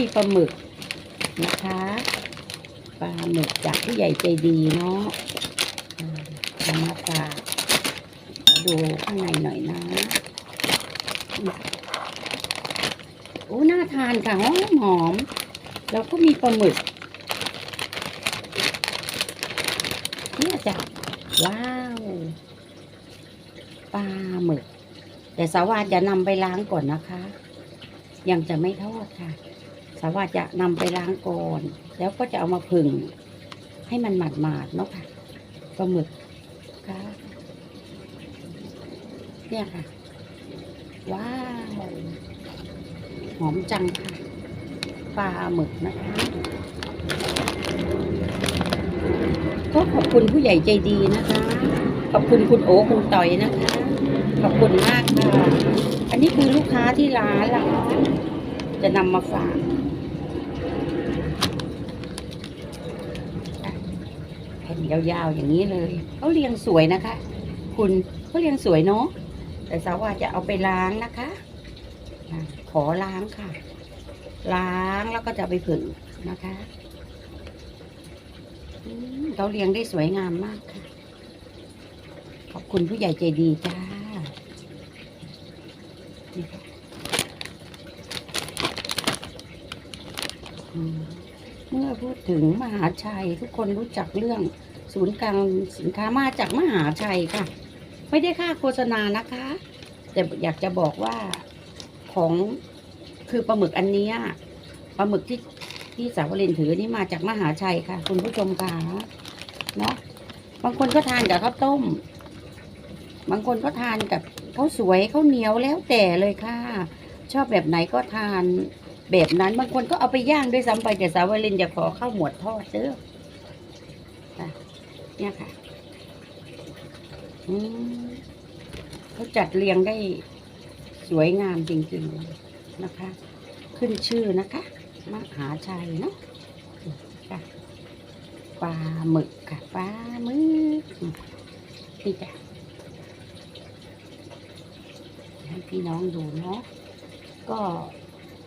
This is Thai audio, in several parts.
มีปลาหมึกนะคะปลาหมึกจากผู้ใหญ่ใจดีเนาะอ่าเอามาฝากดูข้างในหน่อยนะโอ้น่าทานค่ะหอมหอมแล้วก็มีปลาหมึกเนี่ยจ้ะว้าวปลาหมึก แต่สาวาจะนำไปล้างก่อนนะคะ ยังจะไม่ทอดค่ะ สาวาจะนำไปล้างก่อน แล้วก็จะเอามาผึ่งให้มันหมาดๆเนาะค่ะปลาหมึกค่ะเนี่ยค่ะ ว้าว หอมจังค่ะปลาหมึกนะคะ ก็ขอบคุณผู้ใหญ่ใจดีนะคะ ขอบคุณคุณโอคุณต่อยนะคะ ขอบคุณมากค่ะ อันนี้คือลูกค้าที่ร้านละจะนำมาฝากอะแผ่นยาวๆอย่างนี้เลยเขาเรียงสวยนะคะ คุณเขาเรียงสวยเนาะแต่สาวาจะเอาไปล้างนะคะ ขอล้างค่ะ ล้างแล้วก็จะไปผึ่งนะคะเขาเรียงได้สวยงามมากค่ะ ขอบคุณผู้ใหญ่ใจดีจ้านี่ค่ะอืม เมื่อพูดถึงมหาชัย ทุกคนรู้จักเรื่องศูนย์กลางสินค้ามาจากมหาชัยค่ะ ไม่ได้ค่าโฆษณานะคะ แต่อยากจะบอกว่าของคือปลาหมึกอันนี้ปลาหมึกที่ที่สาวรินถือนี่มาจากมหาชัยค่ะ คุณผู้ชมค่ะเนาะบางคนก็ทานกับข้าวต้ม บางคนก็ทานกับข้าวสวยข้าวเหนียวแล้วแต่เลยค่ะ ชอบแบบไหนก็ทาน แบบนั้นบางคนก็เอาไปย่างด้วยซ้ำไปแต่สาวรินจะขอข้าวหมวดทอดเด้อเนี่ยค่ะเขาจัดเรียงได้สวยงามจริงๆนะคะ ขึ้นชื่อนะคะมหาชัยเนาะค่ะปลาหมึกค่ะปลาหมึกนี่จ้ะให้พี่น้องดูเนาะก็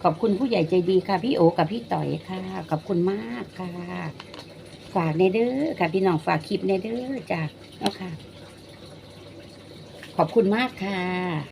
ขอบคุณผู้ใหญ่ใจดีค่ะ พี่โอกับพี่ต่อยค่ะ ขอบคุณมากค่ะ ฝากในเด้อค่ะ พี่น้องฝากคลิปในเด้อจ้ะเนาะค่ะ ขอบคุณมากค่ะ